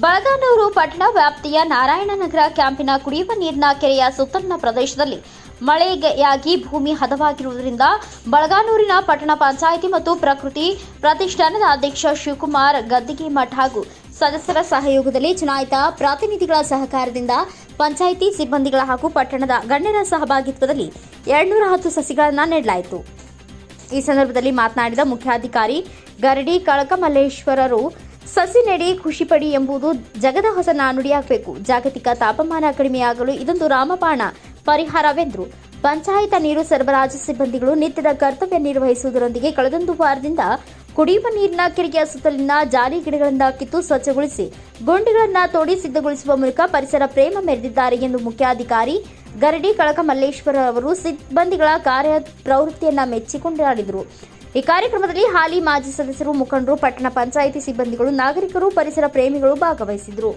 ಬಳಗಾನೂರು ಪಟ್ಟಣ ವ್ಯಾಪ್ತಿಯ ನಾರಾಯಣನಗರ ಕ್ಯಾಂಪಿನ ಕುಡಿಯುವ ನೀರಿನ ಕೆರೆಯ ಸುತ್ತಲಿನ ಪ್ರದೇಶದಲ್ಲಿ ಮಳೆಯಾಗಿ ಭೂಮಿ ಹದವಾಗಿರುವುದರಿಂದ ಬಳಗಾನೂರಿನ ಪಟ್ಟಣ ಪಂಚಾಯಿತಿ ಮತ್ತು ಪ್ರಕೃತಿ ಪ್ರತಿಷ್ಠಾನದ ಅಧ್ಯಕ್ಷ ಶಿವಕುಮಾರ್ ಗದ್ದಿಗೆ ಮಠ ಹಾಗೂ ಸದಸ್ಯರ ಸಹಯೋಗದಲ್ಲಿ ಚುನಾಯಿತ ಪ್ರತಿನಿಧಿಗಳ ಸಹಕಾರದಿಂದ ಪಂಚಾಯಿತಿ ಸಿಬ್ಬಂದಿಗಳ ಹಾಗೂ ಪಟ್ಟಣದ ಗಣ್ಯರ ಸಹಭಾಗಿತ್ವದಲ್ಲಿ ಎರಡ್ನೂರ ಹತ್ತು ಸಸಿಗಳನ್ನು ನೆಡಲಾಯಿತು. ಈ ಸಂದರ್ಭದಲ್ಲಿ ಮಾತನಾಡಿದ ಮುಖ್ಯಾಧಿಕಾರಿ ಗರಡಿ ಕಳಕಮಲ್ಲೇಶ್ವರರು ಸಸಿ ನೆಡಿ ಖುಷಿಪಡಿ ಎಂಬುದು ಜಗದ ಹೊಸ ನಾನುಡಿಯಾಗಬೇಕು ಜಾಗತಿಕ ತಾಪಮಾನ ಕಡಿಮೆಯಾಗಲು ಇದೊಂದು ರಾಮಬಾಣ. ಪರಿಹಾರವೆಂದರು. ಪಂಚಾಯತ ನೀರು ಸರಬರಾಜು ಸಿಬ್ಬಂದಿಗಳು ನಿತ್ಯದ ಕರ್ತವ್ಯ ನಿರ್ವಹಿಸುವುದರೊಂದಿಗೆ ಕಳೆದೊಂದು ವಾರದಿಂದ ಕುಡಿಯುವ ನೀರಿನ ಕೆರೆಯ ಸುತ್ತಲಿನ ಜಾಲಿ ಗಿಡಗಳಿಂದ ಕಿತ್ತು ಸ್ವಚ್ಛಗೊಳಿಸಿ, ಗುಂಡಿಗಳನ್ನು ತೋಡಿ ಸಿದ್ಧಗೊಳಿಸುವ ಮೂಲಕ ಪರಿಸರ ಪ್ರೇಮ ಮೆರೆದಿದ್ದಾರೆ ಎಂದು ಮುಖ್ಯಾಧಿಕಾರಿ ಗರಡಿ ಕಳಕ ಮಲ್ಲೇಶ್ವರ ಅವರು ಸಿಬ್ಬಂದಿಗಳ ಕಾರ್ಯ ಪ್ರವೃತ್ತಿಯನ್ನು ಮೆಚ್ಚಿಕೊಂಡಾಡಿದರು ಈ ಕಾರ್ಯಕ್ರಮದಲ್ಲಿ ಹಾಲಿ ಮಾಜಿ ಸದಸ್ಯರು ಮುಖಂಡರು ಪಟ್ಟಣ ಪಂಚಾಯಿತಿ ಸಿಬ್ಬಂದಿಗಳು ನಾಗರಿಕರು ಪರಿಸರ ಪ್ರೇಮಿಗಳು ಭಾಗವಹಿಸಿದರು.